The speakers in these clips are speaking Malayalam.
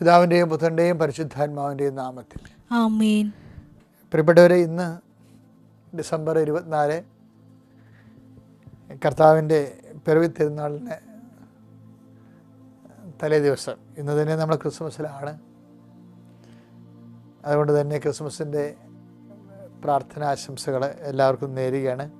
പിതാവിന്റെയും പുത്രന്റെയും പരിശുദ്ധാത്മാവിന്റെയും നാമത്തിൽ. പ്രിയപ്പെട്ടവരെ ഇന്ന് ഡിസംബർ ഇരുപത്തിനാല് കർത്താവിന്റെ പിറവി തിരുനാളിന് തലേ ദിവസം. ഇന്ന് തന്നെ നമ്മൾ ക്രിസ്മസിലാണ്. അതുകൊണ്ട് തന്നെ ക്രിസ്മസിന്റെ പ്രാർത്ഥനാശംസകൾ എല്ലാവർക്കും നേരുകയാണ്.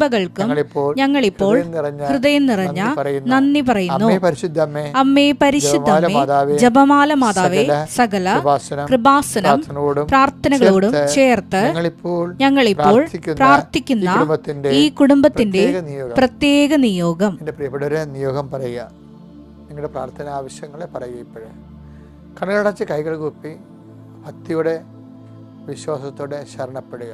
കൃപകൾക്കും ഞങ്ങളിപ്പോൾ ഹൃദയം നിറഞ്ഞ നന്ദി പറയുന്നു. അമ്മേ പരിശുദ്ധ അമ്മേ അമ്മേ പരിശുദ്ധമ്മേ മാതാവേ, ജപമാല മാതാവേ സകല കൃപാസനം പ്രാർത്ഥനകളോടും ചേർത്ത് ഞങ്ങളിപ്പോൾ പ്രാർത്ഥിക്കുന്ന ഈ കുടുംബത്തിന്റെ പ്രത്യേക നിയോഗം. പ്രത്യേക നിയോഗം. എന്റെ പ്രിയപ്പെട്ടവരെ നിയോഗം പറയുക. നിങ്ങളുടെ പ്രാർത്ഥന ആവശ്യങ്ങളെ പറയുക ഇപ്പോഴേ. കണ്ണുകളടച്ച് കൈകൾ കുപ്പി ഭക്തിയുടെ വിശ്വാസത്തോടെ ശരണപ്പെടുക.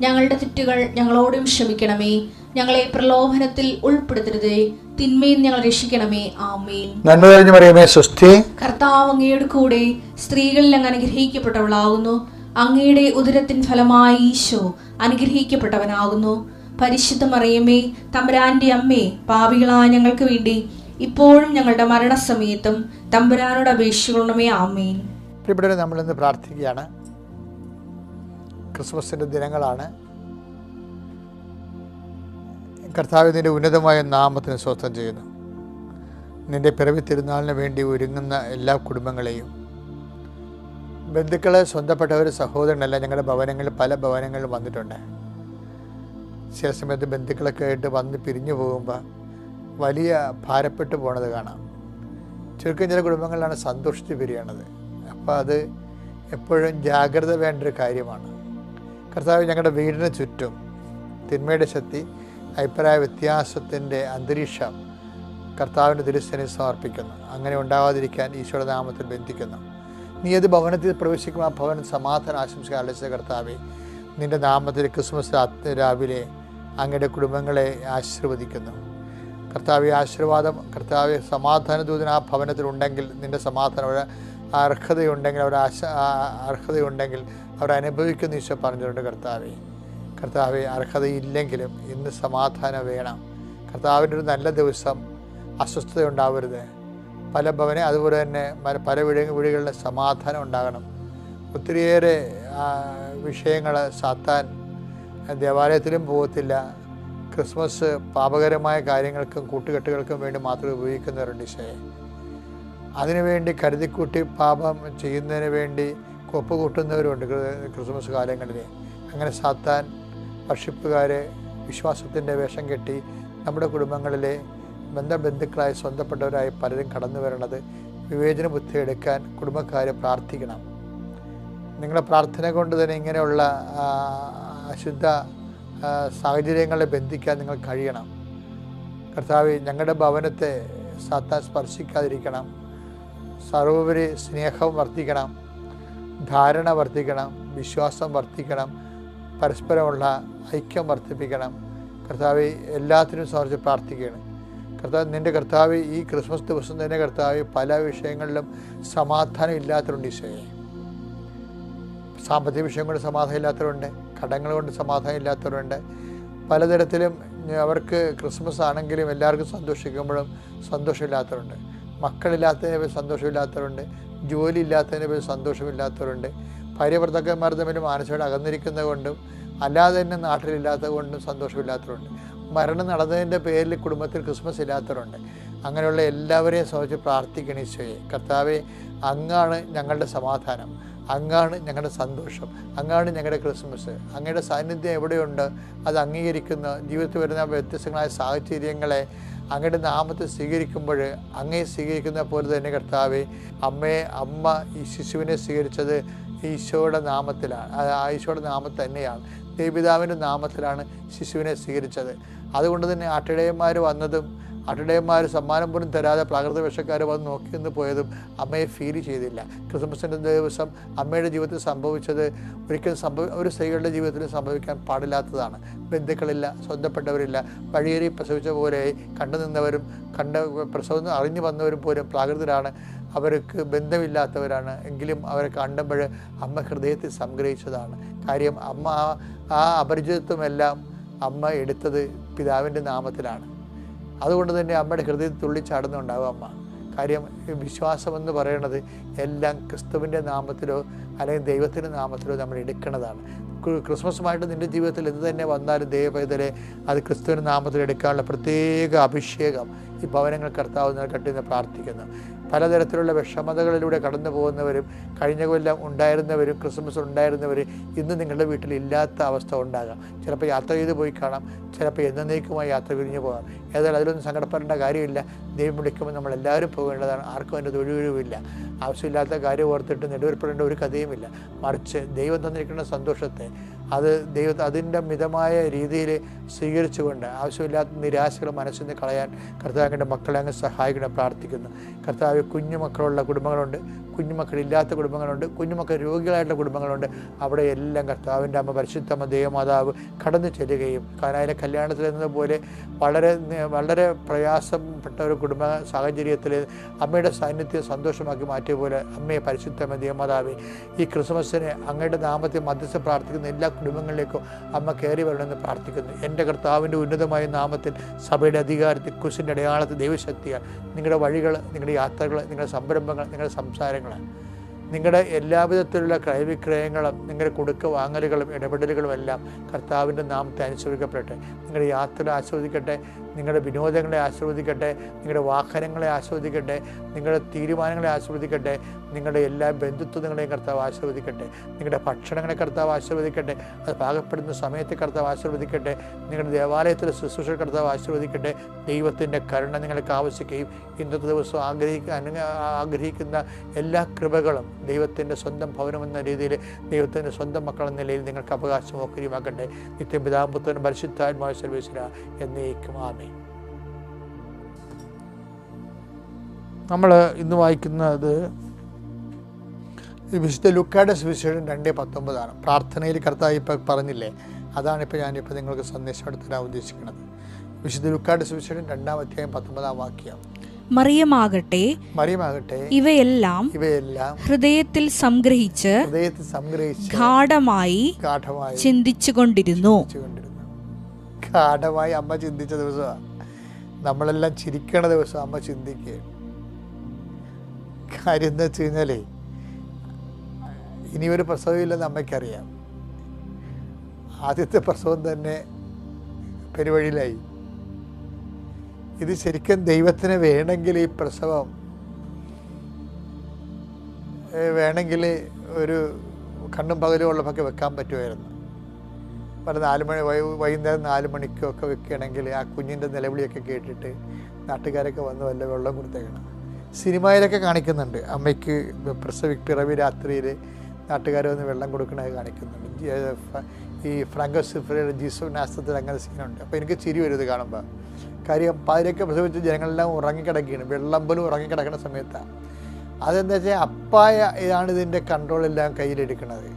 ഞങ്ങളുടെ തെറ്റുകൾ ഞങ്ങളോടും ക്ഷമിക്കണമേ. ഞങ്ങളെ പ്രലോഭനത്തിൽ ഉൾപ്പെടുത്തരുതേ. തിന്മയിൽ ഞങ്ങൾ രക്ഷിക്കണമേ. ആമേൻ. നന്മ കഴിഞ്ഞു പറയുമേ സ്വസ്തി. കർത്താവ് അങ്ങയുടെ കൂടെ സ്ത്രീകളിൽ അങ്ങ് അനുഗ്രഹിക്കപ്പെട്ടവളാകുന്നു. അങ്ങയുടെ ഉദരത്തിൻ ഫലമായി ഈശോ അനുഗ്രഹിക്കപ്പെട്ടവനാകുന്നു. പരിശുദ്ധ മറിയമേ തമ്പുരാന്റെ അമ്മേ പാപികളായ ഞങ്ങൾക്ക് വേണ്ടി ഇപ്പോഴും ഞങ്ങളുടെ മരണസമയത്തും തമ്പുരാനോട് അപേക്ഷിക്കണമേ. ആമേൻ. നമ്മൾ നമ്മളിന്ന് പ്രാർത്ഥിക്കുകയാണ്. ക്രിസ്മസിന്റെ ദിനങ്ങളാണ്. കർത്താവ് നിന്റെ ഉന്നതമായ നാമത്തിന് സ്വസ്ഥം ചെയ്യുന്നു. നിന്റെ പിറവി തിരുനാളിന് വേണ്ടി ഒരുങ്ങുന്ന എല്ലാ കുടുംബങ്ങളെയും. ബന്ധുക്കളെ സ്വന്തപ്പെട്ടവർ സഹോദരനല്ല ഞങ്ങളുടെ ഭവനങ്ങളിൽ പല ഭവനങ്ങളിൽ വന്നിട്ടുണ്ട്. ചില സമയത്ത് ബന്ധുക്കളൊക്കെ ആയിട്ട് വന്ന് പിരിഞ്ഞു പോകുമ്പോൾ വലിയ ഭാരപ്പെട്ടു പോണത് കാണാം. ചുരുക്കം ചില കുടുംബങ്ങളിലാണ് സന്തോഷിച്ച് പിരിയണത്. അപ്പോൾ അത് എപ്പോഴും ജാഗ്രത വേണ്ട ഒരു കാര്യമാണ്. കർത്താവ് ഞങ്ങളുടെ വീടിന് ചുറ്റും തിന്മയുടെ ശക്തി അഭിപ്രായ വ്യത്യാസത്തിന്റെ അന്തരീക്ഷം കർത്താവിന്റെ തിരുസനെ സമർപ്പിക്കുന്നു. അങ്ങനെ ഉണ്ടാവാതിരിക്കാൻ ഈശോയുടെ നാമത്തിൽ ബന്ധിക്കുന്നു. നീ ഏത് ഭവനത്തിൽ പ്രവേശിക്കും ആ ഭവനം സമാധാന ആശംസ അലച്ച കർത്താവെ നിന്റെ നാമത്തിൽ ക്രിസ്മസ് രാത്രി രാവിലെ അങ്ങയുടെ കുടുംബങ്ങളെ ആശീർവദിക്കുന്നു. കർത്താവ് ആശീർവാദം കർത്താവ് സമാധാന ദൂതൻ ആ ഭവനത്തിലുണ്ടെങ്കിൽ നിന്റെ സമാധാനം ഒരു അർഹതയുണ്ടെങ്കിൽ അവർ ആശ അർഹതയുണ്ടെങ്കിൽ അവർ അനുഭവിക്കുന്ന ഈശോ പറഞ്ഞിട്ടുണ്ട് കർത്താവെ കർത്താവെ അർഹതയില്ലെങ്കിലും ഇന്ന് സമാധാനം വേണം. കർത്താവിന്റെ ഒരു നല്ല ദിവസം അസ്വസ്ഥത ഉണ്ടാവരുത് പല ഭവനെ അതുപോലെ തന്നെ പല വീട് വീടുകളിലെ സമാധാനം ഉണ്ടാകണം. ഒത്തിരിയേറെ വിഷയങ്ങൾ സാത്താൻ ദേവാലയത്തിലും പോകത്തില്ല. ക്രിസ്മസ് പാപകരമായ കാര്യങ്ങൾക്കും കൂട്ടുകെട്ടുകൾക്കും വേണ്ടി മാത്രം ഉപയോഗിക്കുന്നവരുണ്ട് ഈശോയെ. അതിനുവേണ്ടി കരുതിക്കൂട്ടി പാപം ചെയ്യുന്നതിന് വേണ്ടി കൊപ്പ് കൂട്ടുന്നവരുണ്ട് ക്രി- ക്രിസ്മസ് കാലങ്ങളിൽ അങ്ങനെ സാത്താൻ വർഷിപ്പുകാരെ വിശ്വാസത്തിന്റെ വേഷം കെട്ടി നമ്മുടെ കുടുംബങ്ങളിലെ ബന്ധബന്ധുക്കളായി സ്വന്തപ്പെട്ടവരായി പലരും കടന്നു വരണത് വിവേചന ബുദ്ധി എടുക്കാൻ കുടുംബക്കാരെ പ്രാർത്ഥിക്കണം. നിങ്ങളുടെ പ്രാർത്ഥന കൊണ്ട് തന്നെ ഇങ്ങനെയുള്ള അശുദ്ധ സാഹചര്യങ്ങളെ ബന്ധിക്കാൻ നിങ്ങൾ കഴിയണം. കർത്താവ് ഞങ്ങളുടെ ഭവനത്തെ സാത്താൻ സ്പർശിക്കാതിരിക്കണം. സർവോപരി സ്നേഹം വർദ്ധിക്കണം. ധാരണ വർദ്ധിക്കണം വിശ്വാസം വർദ്ധിക്കണം പരസ്പരമുള്ള ഐക്യം വർദ്ധിപ്പിക്കണം. കർത്താവ് എല്ലാത്തിനും സമർപ്പിച്ച് പ്രാർത്ഥിക്കുകയാണ്. കർത്താവ് നിന്റെ കർത്താവ് ഈ ക്രിസ്മസ് ദിവസം തന്നെ കർത്താവ് പല വിഷയങ്ങളിലും സമാധാനം ഇല്ലാത്തതുണ്ട് ഈശോയെ. സാമ്പത്തിക വിഷയം കൊണ്ട് സമാധാനം ഇല്ലാത്തവരുണ്ട് കടങ്ങൾ കൊണ്ട് സമാധാനം ഇല്ലാത്തവരുണ്ട്. പലതരത്തിലും അവർക്ക് ക്രിസ്മസ് ആണെങ്കിലും എല്ലാവർക്കും സന്തോഷിക്കുമ്പോഴും സന്തോഷമില്ലാത്തവരുണ്ട്. മക്കളില്ലാത്ത സന്തോഷമില്ലാത്തവരുണ്ട്. ജോലി ഇല്ലാത്തതിനെ പേര് സന്തോഷമില്ലാത്തവരുണ്ട്. ഭാര്യ ഭർത്താക്കന്മാർ തമ്മിൽ മാനസികമായിട്ട് അകന്നിരിക്കുന്നത് കൊണ്ടും അല്ലാതെ തന്നെ നാട്ടിലില്ലാത്തത് കൊണ്ടും സന്തോഷമില്ലാത്തവരുണ്ട്. മരണം നടന്നതിന്റെ പേരിൽ കുടുംബത്തിൽ ക്രിസ്മസ് ഇല്ലാത്തവരുണ്ട്. അങ്ങനെയുള്ള എല്ലാവരെയും സംബന്ധിച്ച് പ്രാർത്ഥിക്കണം ഈശോയെ. കർത്താവെ അങ്ങാണ് ഞങ്ങളുടെ സമാധാനം. അങ്ങാണ് ഞങ്ങളുടെ സന്തോഷം. അങ്ങാണ് ഞങ്ങളുടെ ക്രിസ്മസ്. അങ്ങയുടെ സാന്നിധ്യം എവിടെയുണ്ട്? അത് അംഗീകരിക്കുന്ന ജീവിതത്തിൽ വരുന്ന വ്യത്യസ്തങ്ങളായ സാഹചര്യങ്ങളെ അങ്ങയുടെ നാമത്തെ സ്വീകരിക്കുമ്പോൾ അങ്ങയെ സ്വീകരിക്കുന്ന പോലെ തന്നെ കർത്താവെ അമ്മയെ അമ്മ ഈ ശിശുവിനെ സ്വീകരിച്ചത് ഈശോയുടെ നാമത്തിലാണ്. ഈശോയുടെ നാമത്തിൽ തന്നെയാണ്. ദേവിതാവിന്റെ നാമത്തിലാണ് ശിശുവിനെ സ്വീകരിച്ചത്. അതുകൊണ്ട് തന്നെ ആട്ടിടയന്മാർ വന്നതും ആട്ടിടയന്മാർ സമ്മാനം പോലും തരാതെ പ്രാകൃത വേഷക്കാർ വന്ന് നോക്കി നിന്ന് പോയതും അമ്മയെ ഫീൽ ചെയ്തില്ല. ക്രിസ്മസിന്റെ ദിവസം അമ്മയുടെ ജീവിതത്തിൽ സംഭവിച്ചത് ഒരിക്കലും സംഭവ ഒരു സ്ത്രീകളുടെ ജീവിതത്തിൽ സംഭവിക്കാൻ പാടില്ലാത്തതാണ്. ബന്ധുക്കളില്ല സ്വന്തപ്പെട്ടവരില്ല വഴിയേറി പ്രസവിച്ച പോലെ കണ്ടു നിന്നവരും കണ്ട പ്രസവം അറിഞ്ഞു വന്നവരും പോലും പ്രാകൃതരാണ്. അവർക്ക് ബന്ധമില്ലാത്തവരാണ്. എങ്കിലും അവരെ കണ്ടപ്പോൾ അമ്മ ഹൃദയത്തിൽ സംഗ്രഹിച്ചതാണ്. കാര്യം അമ്മ ആ അപരിചിതത്വമെല്ലാം അമ്മ എടുത്തത് പിതാവിന്റെ നാമത്തിലാണ്. അതുകൊണ്ട് തന്നെ അമ്മയുടെ ഹൃദയത്തിൽ തുള്ളിച്ചാടുന്നുണ്ടാവും അമ്മ. കാര്യം വിശ്വാസം വിശ്വാസമെന്ന് പറയുന്നത് എല്ലാം ക്രിസ്തുവിന്റെ നാമത്തിലോ അല്ലെങ്കിൽ ദൈവത്തിന്റെ നാമത്തിലോ നമ്മൾ എടുക്കുന്നതാണ് ക്രിസ്മസുമായിട്ട് നിന്റെ ജീവിതത്തിൽ എന്ത് തന്നെ വന്നാലും ദൈവപൈതലെ അത് ക്രിസ്തുവിന്റെ നാമത്തിൽ എടുക്കാനുള്ള പ്രത്യേക അഭിഷേകം ഈ ഭവനങ്ങൾ കർത്താവ് നൽകട്ടെ എന്ന് പ്രാർത്ഥിക്കുന്നു. പലതരത്തിലുള്ള വിഷമതകളിലൂടെ കടന്നു പോകുന്നവരും കഴിഞ്ഞ കൊല്ലം ഉണ്ടായിരുന്നവരും ക്രിസ്മസ് ഉണ്ടായിരുന്നവരും ഇന്ന് നിങ്ങളുടെ വീട്ടിൽ ഇല്ലാത്ത അവസ്ഥ ഉണ്ടാകാം. ചിലപ്പോൾ യാത്ര ചെയ്ത് പോയി കാണാം ചിലപ്പോൾ എന്നേക്കുമായി യാത്ര പിരിഞ്ഞു പോകാം. ഏതായാലും അതിലൊന്നും സങ്കടപ്പെടേണ്ട കാര്യമില്ല. ദൈവം വിളിക്കുമ്പോൾ നമ്മൾ എല്ലാവരും പോകേണ്ടതാണ്. ആർക്കും അതിന്റെ തൊഴിലൊഴിവില്ല ആവശ്യമില്ലാത്ത കാര്യം ഓർത്തിട്ട് നെടുവേർപ്പെടേണ്ട ഒരു കഥയുമില്ല. മറിച്ച് ദൈവം തന്നിരിക്കുന്ന സന്തോഷത്തെ it. അത് ദൈവ അതിന്റെ മിതമായ രീതിയിൽ സ്വീകരിച്ചുകൊണ്ട് ആവശ്യമില്ലാത്ത നിരാശകൾ മനസ്സിൽ നിന്ന് കളയാൻ കർത്താവിന്റെ മക്കളെ അങ്ങ് സഹായിക്കണം പ്രാർത്ഥിക്കുന്നു. കർത്താവ് കുഞ്ഞുമക്കളുള്ള കുടുംബങ്ങളുണ്ട്. കുഞ്ഞുമക്കളില്ലാത്ത കുടുംബങ്ങളുണ്ട്. കുഞ്ഞുമക്കൾ രോഗികളായിട്ടുള്ള കുടുംബങ്ങളുണ്ട്. അവിടെ എല്ലാം കർത്താവിന്റെ അമ്മ പരിശുദ്ധമ്മ ദേവമാതാവ് കടന്നു ചെല്ലുകയും കാനായിലെ കല്യാണത്തിൽ എന്നതുപോലെ വളരെ വളരെ പ്രയാസപ്പെട്ട ഒരു കുടുംബ സാഹചര്യത്തിൽ അമ്മയുടെ സാന്നിധ്യം സന്തോഷമാക്കി മാറ്റിയ പോലെ അമ്മയെ പരിശുദ്ധമ്മ ദേവമാതാവെ ഈ ക്രിസ്മസിന് അങ്ങയുടെ നാമത്തെ മധ്യസ്ഥ പ്രാർത്ഥിക്കുന്ന എല്ലാ കുടുംബങ്ങളിലേക്കും അമ്മ കയറി വരണമെന്ന് പ്രാർത്ഥിക്കുന്നു. എന്റെ കർത്താവിന്റെ ഉന്നതമായ നാമത്തിൽ സഭയുടെ അധികാരത്തിൽ കുശിന്റെ അടയാളത്തിൽ ദൈവശക്തിയാൽ നിങ്ങളുടെ വഴികൾ നിങ്ങളുടെ യാത്രകൾ നിങ്ങളുടെ സംരംഭങ്ങൾ നിങ്ങളുടെ സംസാരങ്ങൾ നിങ്ങളുടെ എല്ലാവിധത്തിലുള്ള ക്രയവിക്രയങ്ങളും നിങ്ങളുടെ കൊടുക്ക വാങ്ങലുകളും ഇടപെടലുകളും എല്ലാം കർത്താവിന്റെ നാമത്തെ അനുസരിക്കപ്പെടട്ടെ. നിങ്ങളുടെ യാത്ര ആസ്വദിക്കട്ടെ നിങ്ങളുടെ വിനോദങ്ങളെ ആസ്വദിക്കട്ടെ നിങ്ങളുടെ വാഹനങ്ങളെ ആസ്വദിക്കട്ടെ നിങ്ങളുടെ തീരുമാനങ്ങളെ ആസ്വദിക്കട്ടെ നിങ്ങളുടെ എല്ലാ ബന്ധുത്വങ്ങളെയും കർത്താവ് ആസ്വദിക്കട്ടെ. നിങ്ങളുടെ ഭക്ഷണങ്ങളെ കർത്താവ് ആസ്വദിക്കട്ടെ അത് പാകപ്പെടുന്ന സമയത്ത് കർത്താവ് ആസ്വദിക്കട്ടെ നിങ്ങളുടെ ദേവാലയത്തിലെ ശുശ്രൂഷ കർത്താവ് ആസ്വദിക്കട്ടെ. ദൈവത്തിന്റെ കരുണ നിങ്ങൾക്ക് ആവശ്യിക്കുകയും ഇന്നത്തെ ദിവസം ആഗ്രഹിക്കുക ആഗ്രഹിക്കുന്ന എല്ലാ കൃപകളും ദൈവത്തിന്റെ സ്വന്തം ഭവനമെന്ന രീതിയിൽ ദൈവത്തിന്റെ സ്വന്തം മക്കളെന്ന നിലയിൽ നിങ്ങൾക്ക് അവകാശം ഓക്കരിയുമാക്കട്ടെ നിത്യം പിതാമ്പുത്രനും പരിശുദ്ധാത്മായ സർവീസില എന്നേക്കും. ആമേ നമ്മൾ ഇന്ന് വായിക്കുന്നത് വിശുദ്ധ ലുക്കായുടെ സുവിശേഷം രണ്ടേ പത്തൊമ്പതാണ്. പ്രാർത്ഥനയിൽ കർത്താവ് ഇപ്പം പറഞ്ഞില്ലേ അതാണ് ഇപ്പോൾ ഞാനിപ്പോൾ നിങ്ങൾക്ക് സന്ദേശം എടുത്തരാൻ ഉദ്ദേശിക്കുന്നത്. വിശുദ്ധ ലുക്കായുടെ സുവിശേഷം രണ്ടാം അധ്യായം പത്തൊമ്പതാം വാക്യം. മറിയമാകട്ടെ. മറിയമാകട്ടെ. ഇവയെല്ലാം ഇവയെല്ലാം ഹൃദയത്തിൽ സംഗ്രഹിച്ച് ഹൃദയത്തിൽ സംഗ്രഹിച്ച് ഗാഠമായി ഗാഠമായി ചിന്തിച്ചു കൊണ്ടിരുന്നു ഗാഠമായി അമ്മ ചിന്തിച്ച ദിവസമാണ് നമ്മളെല്ലാം ചിരിക്കണ ദിവസം അമ്മ ചിന്തിക്കുക കാര്യം എന്താ വെച്ച് കഴിഞ്ഞാലേ ഇനി ഒരു പ്രസവമില്ലെന്ന് അമ്മയ്ക്കറിയാം. ആദ്യത്തെ പ്രസവം തന്നെ പെരുവഴിയിലായി. ഇത് ശരിക്കും ദൈവത്തിന് വേണമെങ്കിൽ ഈ പ്രസവം വേണമെങ്കിൽ ഒരു കണ്ണും പകലും ഉള്ളതൊക്കെ വെക്കാൻ പറ്റുമായിരുന്നു. പല നാല് മണി വൈകുന്നേരം നാല് മണിക്കൊക്കെ വെക്കുകയാണെങ്കിൽ ആ കുഞ്ഞിന്റെ നിലവിളിയൊക്കെ കേട്ടിട്ട് നാട്ടുകാരൊക്കെ വന്ന് വല്ല വെള്ളം കൊടുത്തേക്കണം സിനിമയിലൊക്കെ കാണിക്കുന്നുണ്ട്. അമ്മയ്ക്ക് പ്രസവി പിറവി രാത്രിയിൽ നാട്ടുകാർ വന്ന് വെള്ളം കൊടുക്കണത് കാണിക്കുന്നുണ്ട്. ഈ ഫ്രാങ്കോ സിഫ്രയുടെ ജീസു നാസ്തത്തിൽ അങ്ങനെ സീനുണ്ട്. അപ്പോൾ എനിക്ക് ചിരി വരും ഇത് കാണുമ്പോൾ കാര്യം പാതിരൊക്കെ പ്രസവിച്ച് ജനങ്ങളെല്ലാം ഉറങ്ങിക്കിടക്കുകയാണ് വെള്ളം പോലും ഉറങ്ങിക്കിടക്കുന്ന സമയത്താണ് അതെന്താ വെച്ചാൽ അപ്പായ ഇതാണ് ഇതിന്റെ കൺട്രോളെല്ലാം കയ്യിലെടുക്കുന്നത്.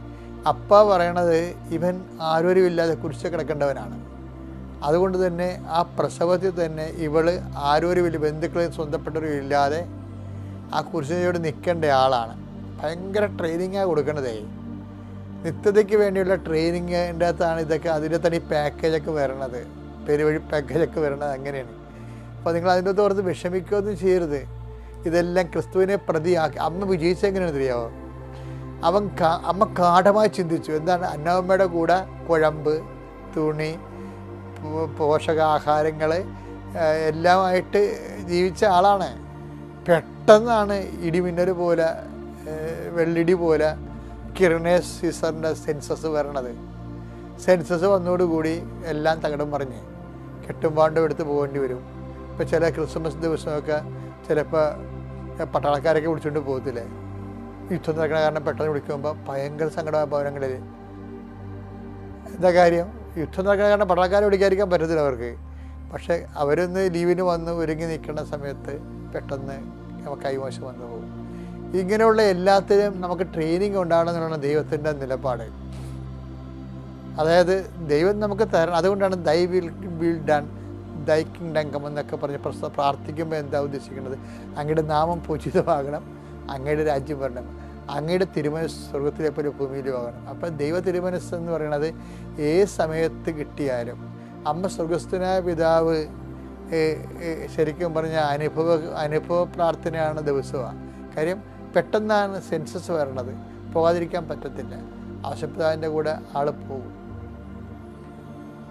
അപ്പ പറയണത് ഇവൻ ആരോരുമില്ലാതെ കുറിച്ച് കിടക്കേണ്ടവനാണ്. അതുകൊണ്ട് തന്നെ ആ പ്രസവത്തിൽ തന്നെ ഇവൾ ആരോരും ആരോരുമില്ല ബന്ധുക്കളെയും സ്വന്തപ്പെട്ടവരും ഇല്ലാതെ ആ കുരിശിനോട് നിൽക്കേണ്ട ആളാണ്. ഭയങ്കര ട്രെയിനിങ്ങാണ് കൊടുക്കേണ്ടതേ നിത്യതയ്ക്ക് വേണ്ടിയുള്ള ട്രെയിനിങ്ങിന്റെ അകത്താണ് ഇതൊക്കെ അതിന്റെ തന്നെ ഈ പാക്കേജൊക്കെ വരണത്. പെരുവഴി പാക്കേജൊക്കെ വരണത് അങ്ങനെയാണ്. അപ്പോൾ നിങ്ങൾ അതിന്റെ അകത്ത് ഓർത്ത് വിഷമിക്കുകയൊന്നും ചെയ്യരുത്. ഇതെല്ലാം ക്രിസ്തുവിനെ പ്രതിയാക്കി. അമ്മ വിജയിച്ചെങ്ങനെയാണ് അറിയാമോ അവൻ കാ- അമ്മ കാഠമായി ചിന്തിച്ചു. എന്താണ്? അന്നമ്മയുടെ കൂടെ കുഴമ്പ് തുണി പോഷകാഹാരങ്ങൾ എല്ലാമായിട്ട് ജീവിച്ച ആളാണ്. പെട്ടെന്നാണ് ഇടിമിന്നൽ പോലെ വെള്ളിടി പോലെ കിരണേസ് സീസറിന്റെ സെൻസസ് വരണത്. സെൻസസ് വന്നതോടുകൂടി എല്ലാം തകടം പറഞ്ഞ് കെട്ടുംപാണ്ടും എടുത്ത് പോകേണ്ടി വരും. ഇപ്പോൾ ചില ക്രിസ്മസ് ദിവസമൊക്കെ ചിലപ്പോൾ പട്ടാളക്കാരൊക്കെ വിളിച്ചുകൊണ്ട് പോകത്തില്ലേ? യുദ്ധം നടക്കണ കാരണം പെട്ടെന്ന് വിളിക്കുമ്പോൾ ഭയങ്കര സങ്കടമായ ഭവനങ്ങളിൽ. എന്താ കാര്യം? യുദ്ധം നടക്കണ കാരണം പട്ടാളക്കാരെ വിളിക്കാതിരിക്കാൻ പറ്റത്തില്ല അവർക്ക്. പക്ഷേ അവരൊന്ന് ലീവിന് വന്ന് ഒരുങ്ങി നിൽക്കുന്ന സമയത്ത് പെട്ടെന്ന് കൈമോശം വന്നു പോകും. ഇങ്ങനെയുള്ള എല്ലാത്തിനും നമുക്ക് ട്രെയിനിങ് ഉണ്ടാകണമെന്നുള്ള ദൈവത്തിന്റെ നിലപാട്. അതായത് ദൈവം നമുക്ക് തരണം അതുകൊണ്ടാണ് thy will will done thy kingdom എന്നൊക്കെ പറഞ്ഞ് പ്രാർത്ഥിക്കുമ്പോൾ എന്താ ഉദ്ദേശിക്കുന്നത്? അങ്ങയുടെ നാമം പൂജിതമാകണം അങ്ങയുടെ രാജ്യം വരണം അങ്ങയുടെ തിരുമനസ് സ്വർഗത്തിലെ പോലെ ഭൂമിയിലും ആകണം അപ്പം ദൈവ തിരുമനസ് എന്ന് പറയുന്നത് ഏത് സമയത്ത് കിട്ടിയാലും അമ്മ സ്വർഗസ്ഥനായ പിതാവ് ശരിക്കും പറഞ്ഞ അനുഭവ അനുഭവ പ്രാർത്ഥനയാണ് ദിവസമാണ്. കാര്യം പെട്ടെന്നാണ് സെൻസസ് വരണത്. പോകാതിരിക്കാൻ പറ്റത്തില്ല. ആശുപിതാവിന്റെ കൂടെ ആൾ പോകും.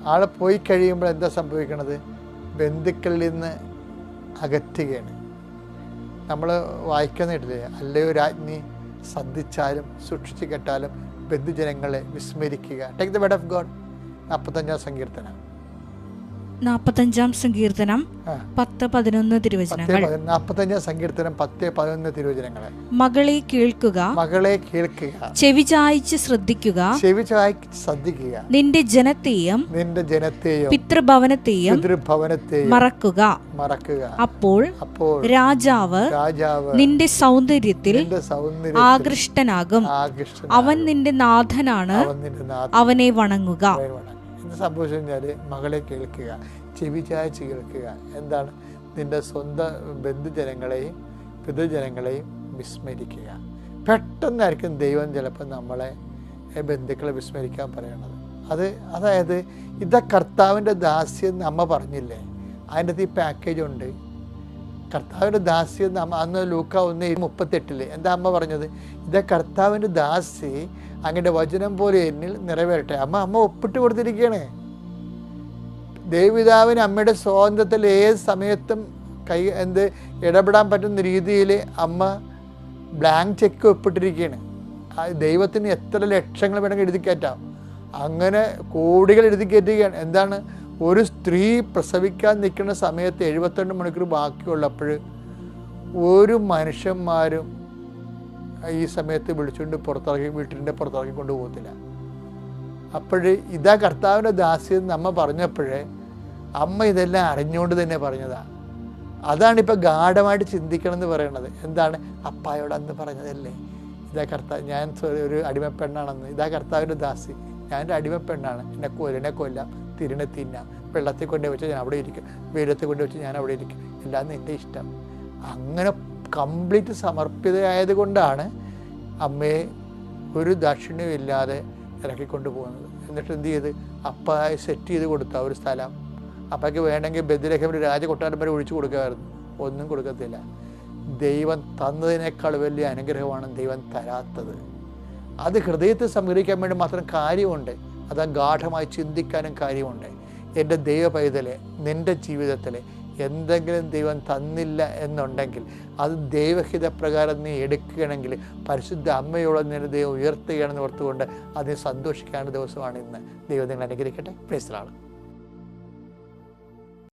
ആൾ പോയി കഴിയുമ്പോൾ എന്താ സംഭവിക്കണത്? ബന്ധുക്കളിൽ നിന്ന് അകറ്റുകയാണ്. നമ്മൾ വായിക്കുന്നിട്ടില്ലേ അല്ലയോ രാജ്ഞി ശ്രദ്ധിച്ചാലും സൂക്ഷിച്ചു കെട്ടാലും ബന്ധുജനങ്ങളെ വിസ്മരിക്കുക. Take the word of God നാൽപ്പത്തഞ്ചാം സങ്കീർത്തനം. നാൽപ്പത്തഞ്ചാം സങ്കീർത്തനം പത്ത് പതിനൊന്ന് തിരുവചനങ്ങൾ. നാൽപ്പത്തഞ്ചാം സങ്കീർത്തനം പത്ത് പതിനൊന്ന് തിരുവചനങ്ങൾ മകളെ കേൾക്കുക മകളെ കേൾക്കുക. ചെവി ചായച്ച് ശ്രദ്ധിക്കുക ചെവി ചായച്ച് ശ്രദ്ധിക്കുക. നിന്റെ ജനത്തെയും നിന്റെ ജനത്തെയും പിതൃഭവനത്തെയും പിതൃഭവനത്തെയും മറക്കുക. മറക്കുക. അപ്പോൾ അപ്പോൾ രാജാവ് രാജാവ് നിന്റെ സൗന്ദര്യത്തിൽ ആകൃഷ്ടനാകും. ആകൃഷ്ട അവൻ നിന്റെ നാഥനാണ്. അവനെ വണങ്ങുക. വേണം എന്ത് സംഭവിച്ചു കഴിഞ്ഞാൽ മകളെ കേൾക്കുക ചെവി ചായച്ച് കേൾക്കുക. എന്താണ്? നിന്റെ സ്വന്തം ബന്ധുജനങ്ങളെയും പിതൃജനങ്ങളെയും വിസ്മരിക്കുക. പെട്ടെന്നായിരിക്കും ദൈവം ചിലപ്പോൾ നമ്മളെ ബന്ധുക്കളെ വിസ്മരിക്കാൻ പറയണത്. അത് അതായത് ഇതാ കർത്താവിന്റെ ദാസ്യം നമ്മ പറഞ്ഞില്ലേ? അതിന്റെ അകത്ത് ഈ പാക്കേജ് ഉണ്ട്. കർത്താവിന്റെ ദാസി എന്ന് അമ്മ അന്ന് ലൂക്ക ഒന്ന് മുപ്പത്തെട്ടിൽ എന്താ അമ്മ പറഞ്ഞത്? ഇതാ കർത്താവിന്റെ ദാസി അങ്ങയുടെ വചനം പോലെ എന്നിൽ നിറവേറട്ടെ. അമ്മ അമ്മ ഒപ്പിട്ട് കൊടുത്തിരിക്കുകയാണ് ദേവിതാവിന് അമ്മയുടെ സ്വാതന്ത്ര്യത്തിൽ ഏത് സമയത്തും കൈ എന്ത് ഇടപെടാൻ പറ്റുന്ന രീതിയിൽ അമ്മ ബ്ലാങ്ക് ചെക്ക് ഒപ്പിട്ടിരിക്കുകയാണ് ദൈവത്തിന് എത്ര ലക്ഷങ്ങൾ വേണമെങ്കിൽ എഴുതി കയറ്റാം. അങ്ങനെ കോടികൾ എഴുതി കയറ്റുകയാണ്. എന്താണ്? ഒരു സ്ത്രീ പ്രസവിക്കാൻ നിൽക്കുന്ന സമയത്ത് എഴുപത്തിരണ്ട് മണിക്കൂർ ബാക്കിയുള്ളപ്പോൾ ഒരു മനുഷ്യന്മാരും ഈ സമയത്ത് വിളിച്ചുകൊണ്ട് പുറത്തിറക്കി വീട്ടിന്റെ പുറത്തിറക്കി കൊണ്ടുപോകത്തില്ല. അപ്പോൾ ഇതാ കർത്താവിന്റെ ദാസ്യം എന്ന് അമ്മ പറഞ്ഞപ്പോഴേ അമ്മ ഇതെല്ലാം അറിഞ്ഞുകൊണ്ട് തന്നെ പറഞ്ഞതാണ് അതാണ് ഇപ്പം ഗാഠമായിട്ട് ചിന്തിക്കണം എന്ന് പറയണത്. എന്താണ്? അപ്പായോട് അന്ന് പറഞ്ഞതല്ലേ? ഇതാ കർത്താവ് ഞാൻ ഒരു അടിമപ്പെണ്ണാണെന്ന്. ഇതാ കർത്താവിന്റെ ദാസി. ഞാൻ ഒരു അടിമപ്പെണ്ണാണ്. എന്നെ കൊല്ലിനെ കൊല്ലാം. തിരിനെ തിന്നാം വെള്ളത്തിൽ കൊണ്ടു വെച്ച് ഞാൻ അവിടെ ഇരിക്കും. വെയിലത്തിൽ കൊണ്ടു വെച്ച് ഞാൻ അവിടെ ഇരിക്കും. എല്ലാം നിന്റെ ഇഷ്ടം. അങ്ങനെ കംപ്ലീറ്റ് സമർപ്പിതയായത് കൊണ്ടാണ് അമ്മയെ ഒരു ദക്ഷിണയും ഇല്ലാതെ ഇറക്കിക്കൊണ്ട് പോകുന്നത് എന്നിട്ട് എന്ത് ചെയ്ത്? അപ്പായി സെറ്റ് ചെയ്ത് കൊടുത്ത ഒരു സ്ഥലം. അപ്പയ്ക്ക് വേണമെങ്കിൽ ബദിലഹമിൽ രാജകൊട്ടാരം വരെ ഒഴിച്ചു കൊടുക്കുമായിരുന്നു. ഒന്നും കൊടുക്കത്തില്ല. ദൈവം തന്നതിനേക്കാൾ വലിയ അനുഗ്രഹമാണ് ദൈവം തരാത്തത്. അത് ഹൃദയത്തെ സംഗ്രഹിക്കാൻ വേണ്ടി മാത്രം കാര്യമുണ്ട്. അത് ഗാഠമായി ചിന്തിക്കാനും കാര്യമുണ്ട്. എന്റെ ദൈവ പൈതലെ നിന്റെ ജീവിതത്തിൽ എന്തെങ്കിലും ദൈവം തന്നില്ല എന്നുണ്ടെങ്കിൽ അത് ദൈവഹിത പ്രകാരം നീ എടുക്കുകയാണെങ്കിൽ പരിശുദ്ധ അമ്മയോട് നിന്റെ ദൈവം ഉയർത്തുകയാണെന്ന് ഓർത്തുകൊണ്ട് അതിന് സന്തോഷിക്കാനുള്ള ദിവസമാണ് ഇന്ന്. ദൈവം നിങ്ങൾ അനുഗ്രഹിക്കട്ടെ. പ്രേസലാണ്